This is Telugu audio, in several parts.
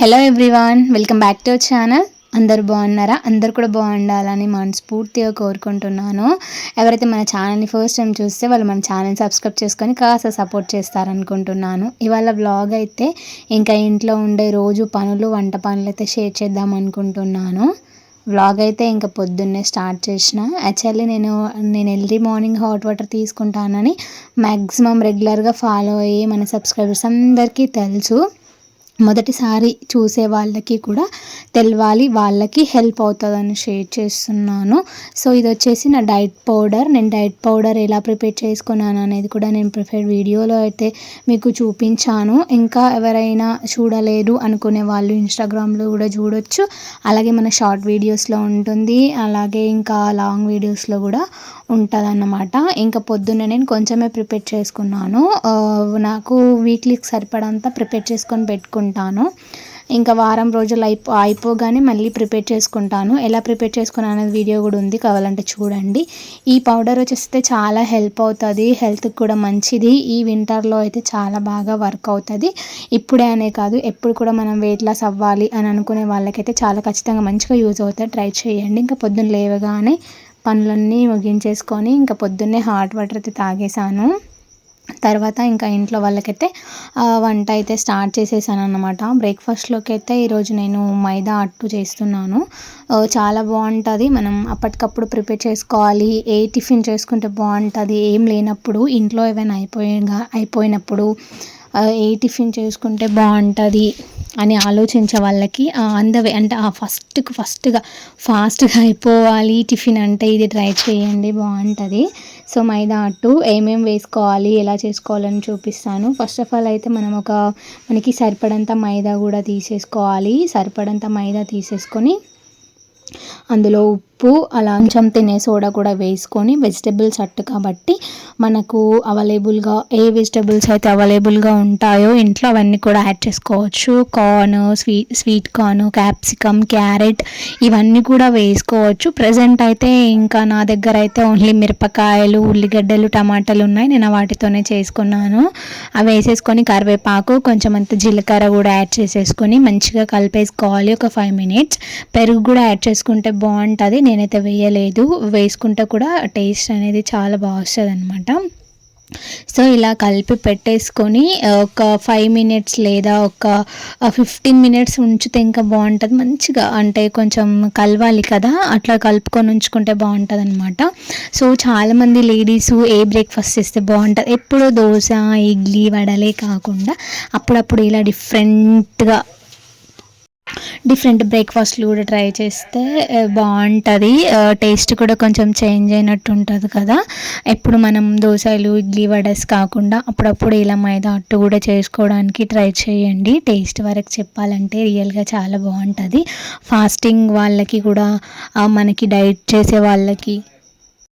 Hello everyone welcome back to our channel అందరు బాగున్నారా? అందరు కూడా బాగుండాలని మనస్ఫూర్తిగా కోరుకుంటున్నాను. ఎవరైతే మన ఛానల్ని ఫస్ట్ టైం చూస్తే వాళ్ళు మన ఛానల్ సబ్స్క్రైబ్ చేసుకొని కాస్త సపోర్ట్ చేస్తారనుకుంటున్నాను. ఇవాళ బ్లాగ్ అయితే ఇంకా ఇంట్లో ఉండే రోజు పనులు వంట పనులు అయితే షేర్ చేద్దాం అనుకుంటున్నాను. వ్లాగ్ అయితే ఇంకా పొద్దున్నే స్టార్ట్ చేసిన. యాక్చువల్లీ నేను నేను ఎర్లీ మార్నింగ్ హాట్ వాటర్ తీసుకుంటానని మ్యాక్సిమం రెగ్యులర్గా ఫాలో అయ్యి మన సబ్స్క్రైబర్స్ అందరికీ తెలుసు. మొదటిసారి చూసే వాళ్ళకి కూడా తెలవాలి వాళ్ళకి హెల్ప్ అవుతుందని షేర్ చేస్తున్నాను. సో ఇది వచ్చేసి నా డైట్ పౌడర్. నేను డైట్ పౌడర్ ఎలా ప్రిపేర్ చేసుకున్నాను అనేది కూడా నేను ప్రిపేర్ వీడియోలో అయితే మీకు చూపించాను. ఇంకా ఎవరైనా చూడలేదు అనుకునే వాళ్ళు ఇన్స్టాగ్రామ్లో కూడా చూడొచ్చు. అలాగే మన షార్ట్ వీడియోస్లో ఉంటుంది. అలాగే ఇంకా లాంగ్ వీడియోస్లో కూడా ఉంటుంది అన్నమాట ఇంకా పొద్దున్న నేను కొంచెమే ప్రిపేర్ చేసుకున్నాను. నాకు వీక్లీకి సరిపడంతా ప్రిపేర్ చేసుకొని చేసుకుంటాను. ఇంకా వారం రోజులు అయిపో అయిపోగానే మళ్ళీ ప్రిపేర్ చేసుకుంటాను. ఎలా ప్రిపేర్ చేసుకున్నాను అనేది వీడియో కూడా ఉంది కావాలంటే చూడండి. ఈ పౌడర్ వచ్చేస్తే చాలా హెల్ప్ అవుతుంది హెల్త్కి కూడా మంచిది. ఈ వింటర్లో అయితే చాలా బాగా వర్క్ అవుతుంది. ఇప్పుడే అనే కాదు ఎప్పుడు కూడా మనం వెయిట్ లాస్ అవ్వాలి అని అనుకునే వాళ్ళకైతే చాలా ఖచ్చితంగా మంచిగా యూజ్ అవుతుంది ట్రై చేయండి. ఇంకా పొద్దున్న లేవగానే పనులన్నీ ముగించేసుకొని ఇంకా పొద్దున్నే హాట్ వాటర్ అయితే తాగేసాను తర్వాత ఇంకా ఇంట్లో వాళ్ళకైతే వంట అయితే స్టార్ట్ చేసేసాను అనమాట బ్రేక్ఫాస్ట్లోకి అయితే ఈరోజు నేను మైదా అట్టు చేస్తున్నాను. చాలా బాగుంటుంది. మనం అప్పటికప్పుడు ప్రిపేర్ చేసుకోవాలి. ఏ టిఫిన్ చేసుకుంటే బాగుంటుంది? ఏం లేనప్పుడు ఇంట్లో ఏమైనా అయిపోయిన అయిపోయినప్పుడు ఏ టిఫిన్ చేసుకుంటే బాగుంటుంది? అని ఆలోచించే వాళ్ళకి అందవే అంటే ఆ ఫస్ట్కి ఫస్ట్గా ఫాస్ట్గా అయిపోవాలి టిఫిన్ అంటే ఇది ట్రై చేయండి బాగుంటుంది. సో మైదా అట్టు ఏమేమి వేసుకోవాలి ఎలా చేసుకోవాలని చూపిస్తాను. ఫస్ట్ ఆఫ్ ఆల్ అయితే మనం ఒక మనకి సరిపడంత మైదా కూడా తీసేసుకోవాలి. సరిపడంత మైదా తీసేసుకొని అందులో ఉప్పు అలా కొంచెం తినే సోడా కూడా వేసుకొని వెజిటేబుల్స్ అట్టు కాబట్టి మనకు అవైలబుల్గా ఏ వెజిటేబుల్స్ అయితే అవైలబుల్గా ఉంటాయో ఇంట్లో అవన్నీ కూడా యాడ్ చేసుకోవచ్చు. Corn sweet sweet corn capsicum carrot ఇవన్నీ కూడా వేసుకోవచ్చు. ప్రజెంట్ అయితే ఇంకా నా దగ్గర అయితే ఓన్లీ మిరపకాయలు ఉల్లిగడ్డలు టమాటాలు ఉన్నాయి. నేను వాటితోనే చేసుకున్నాను. అవి వేసేసుకొని కరివేపాకు కొంచెం అంత జీలకర్ర కూడా యాడ్ చేసేసుకొని మంచిగా కలిపేసుకోవాలి. ఒక ఫైవ్ మినిట్స్ పెరుగు కూడా యాడ్ చేసుకుంటే బాగుంటుంది. నేనైతే వేయలేదు. వేసుకుంటే కూడా టేస్ట్ అనేది చాలా బాగా వస్తుంది అనమాట సో ఇలా కలిపి పెట్టేసుకొని ఒక ఫైవ్ మినిట్స్ లేదా ఒక ఫిఫ్టీన్ మినిట్స్ ఉంచితే ఇంకా బాగుంటుంది. మంచిగా అంటే కొంచెం కలవాలి కదా అట్లా కలుపుకొని ఉంచుకుంటే బాగుంటుంది అనమాట సో చాలామంది లేడీస్ ఏ బ్రేక్ఫాస్ట్ చేస్తే బాగుంటుంది? ఎప్పుడు దోశ ఇడ్లీ వడలే కాకుండా అప్పుడప్పుడు ఇలా డిఫరెంట్గా డిఫరెంట్ బ్రేక్ఫాస్ట్లు కూడా ట్రై చేస్తే బాగుంటుంది. టేస్ట్ కూడా కొంచెం చేంజ్ అయినట్టు ఉంటుంది కదా. ఎప్పుడు మనం దోశలు ఇడ్లీ వడస్ కాకుండా అప్పుడప్పుడు ఇలా మైదా అట్టు కూడా చేసుకోవడానికి ట్రై చేయండి. టేస్ట్ వరకు చెప్పాలంటే రియల్గా చాలా బాగుంటుంది. ఫాస్టింగ్ వాళ్ళకి కూడా మనకి డైట్ చేసే వాళ్ళకి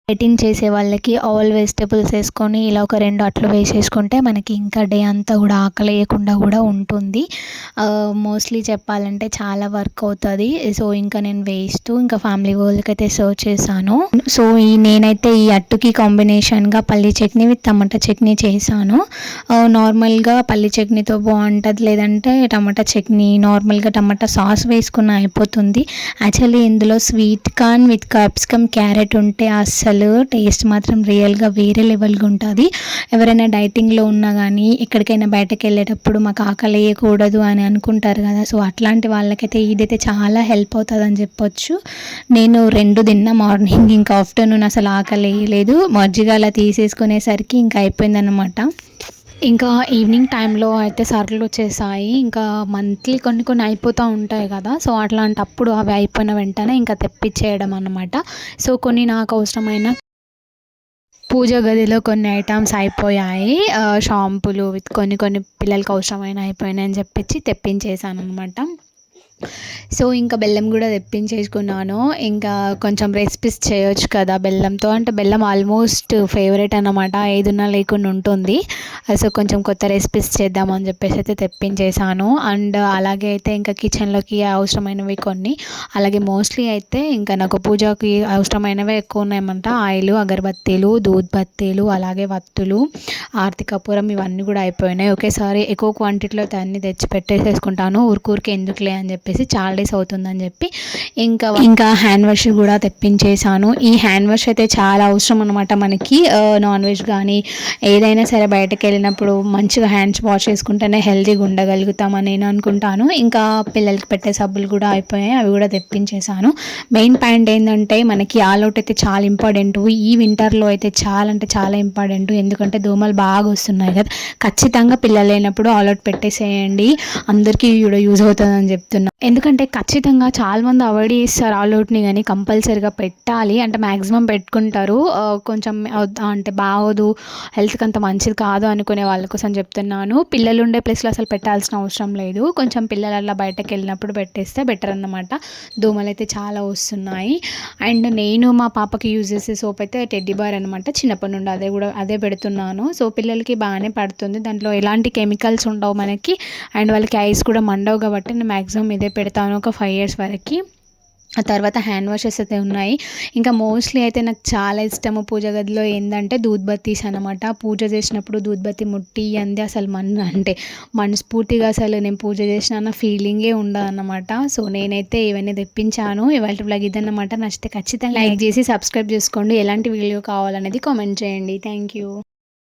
డైటింగ్ చేసే వాళ్ళకి ఆల్ వెజిటేబుల్స్ వేసుకొని ఇలా ఒక రెండు అట్లు వేసేసుకుంటే మనకి ఇంకా డే అంతా కూడా ఆకలి వేయకుండా కూడా ఉంటుంది. మోస్ట్లీ చెప్పాలంటే చాలా వర్క్ అవుతుంది. సో ఇంకా నేను వేస్తూ ఇంకా ఫ్యామిలీ వాళ్ళకి అయితే సర్వ్ చేశాను. సో ఈ నేనైతే ఈ అట్టుకి కాంబినేషన్గా పల్లి చట్నీ విత్ టమాటా చట్నీ చేశాను. నార్మల్గా పల్లి చట్నీతో బాగుంటుంది. లేదంటే టమాటా చట్నీ నార్మల్గా టమాటా సాస్ వేసుకున్న అయిపోతుంది. యాక్చువల్లీ ఇందులో sweet corn with capsicum carrot ఉంటే అస్సలు అసలు టేస్ట్ మాత్రం రియల్గా వేరే లెవెల్గా ఉంటుంది. ఎవరైనా డైటింగ్లో ఉన్నా కానీ ఎక్కడికైనా బయటకు వెళ్ళేటప్పుడు మాకు ఆకలి వేయకూడదు అని అనుకుంటారు కదా. సో అట్లాంటి వాళ్ళకైతే ఇదైతే చాలా హెల్ప్ అవుతుంది అని చెప్పొచ్చు. నేను రెండు తిన్న మార్నింగ్ ఇంకా ఆఫ్టర్నూన్ అసలు ఆకలి వేయలేదు. మజ్జిగ అలా తీసేసుకునేసరికి ఇంకా అయిపోయిందనమాట ఇంకా ఈవినింగ్ టైంలో అయితే సర్లు వచ్చేసాయి. ఇంకా మంత్లీ కొన్ని కొన్ని అయిపోతూ ఉంటాయి కదా. సో అట్లాంటప్పుడు అవి అయిపోయిన వెంటనే ఇంకా తెప్పించేయడం అనమాట సో కొన్ని నాకు అవసరమైన పూజ గదిలో కొన్ని ఐటమ్స్ అయిపోయాయి. షాంపులు విత్ కొన్ని కొన్ని పిల్లలకి అవసరమైన అయిపోయినాయి అని చెప్పి తెప్పించేసాను అనమాట సో ఇంకా బెల్లం కూడా తెప్పించేసుకున్నాను. ఇంకా కొంచెం రెసిపీస్ చేయొచ్చు కదా బెల్లంతో. అంటే బెల్లం ఆల్మోస్ట్ ఫేవరెట్ అన్నమాట. ఏదున్నా లేకుండా ఉంటుంది. సో కొంచెం కొత్త రెసిపీస్ చేద్దామని చెప్పేసి అయితే తెప్పించేసాను అండ్ అలాగే అయితే ఇంకా కిచెన్లోకి అవసరమైనవి కొన్ని. అలాగే మోస్ట్లీ అయితే ఇంకా నాకు పూజకి అవసరమైనవి ఎక్కువ ఉన్నాయన్నమాట. ఆయిల్ అగరబత్తీలు దూద్బత్తీలు అలాగే వత్తులు ఆర్తి కపూరం ఇవన్నీ కూడా అయిపోయినాయి. ఒకేసారి ఎక్కువ క్వాంటిటీలో దాన్ని తెచ్చి పెట్టేసేసుకుంటాను. ఊరికూరికి ఎందుకులే అని చెప్పేసి చాలా డేస్ అవుతుందని చెప్పి ఇంకా ఇంకా హ్యాండ్ వాష్ కూడా తెప్పించేసాను ఈ హ్యాండ్ వాష్ అయితే చాలా అవసరం అనమాట మనకి. నాన్ వెజ్ కానీ ఏదైనా సరే బయటకు వెళ్ళినప్పుడు మంచిగా హ్యాండ్స్ వాష్ చేసుకుంటేనే హెల్తీగా ఉండగలుగుతామని నేను అనుకుంటాను. ఇంకా పిల్లలకి పెట్టే సబ్బులు కూడా అయిపోయాయి అవి కూడా తెప్పించేసాను మెయిన్ పాయింట్ ఏంటంటే మనకి ఆల్ అవుట్ అయితే చాలా ఇంపార్టెంట్ ఈ వింటర్లో అయితే చాలా అంటే చాలా ఇంపార్టెంట్ ఎందుకంటే దోమలు బాగా వస్తున్నాయి కదా. ఖచ్చితంగా పిల్లలు లేనప్పుడు ఆల్ అవుట్ పెట్టేసేయండి. అందరికీ కూడా యూజ్ అవుతుందని చెప్తున్నా. ఎందుకంటే ఖచ్చితంగా చాలామంది అవాయిడ్ చేస్తారు ఆల్ అవుట్ని కానీ కంపల్సరీగా పెట్టాలి. అంటే మ్యాక్సిమం పెట్టుకుంటారు. కొంచెం అంటే బాగోదు హెల్త్కి అంత మంచిది కాదు అనుకునే వాళ్ళ కోసం చెప్తున్నాను. పిల్లలు ఉండే ప్లేస్లో అసలు పెట్టాల్సిన అవసరం లేదు. కొంచెం పిల్లలు అలా బయటకు వెళ్ళినప్పుడు పెట్టేస్తే బెటర్ అన్నమాట. దోమలు అయితే చాలా వస్తున్నాయి. అండ్ నేను మా పాపకి యూజ్ చేసే సోప్ అయితే టెడ్డీ బార్ అనమాట చిన్నప్పటి నుండి అదే కూడా అదే పెడుతున్నాను. సో పిల్లలకి బాగానే పడుతుంది. దాంట్లో ఎలాంటి కెమికల్స్ ఉండవు మనకి. అండ్ వాళ్ళకి ఐస్ కూడా మండవు కాబట్టి నేను మ్యాక్సిమం ఇదే పెడతాను ఒక ఫైవ్ ఇయర్స్ వరకు. ఆ తర్వాత హ్యాండ్ వాషెస్ అయితే ఉన్నాయి. ఇంకా మోస్ట్లీ అయితే నాకు చాలా ఇష్టము పూజ గదిలో ఏంటంటే దూద్బత్తీస్ అనమాట పూజ చేసినప్పుడు దూద్బత్తి ముట్టి అంది అసలు మన అంటే మనస్ఫూర్తిగా అసలు నేను పూజ చేసిన అన్న ఫీలింగే ఉండదన్నమాట. సో నేనైతే ఇవన్నీ తెప్పించాను. ఇవాళ బ్లాగ్ ఇదన్నమాట. నచ్చితే ఖచ్చితంగా లైక్ చేసి సబ్స్క్రైబ్ చేసుకోండి. ఎలాంటి వీడియో కావాలనేది కామెంట్ చేయండి. Thank you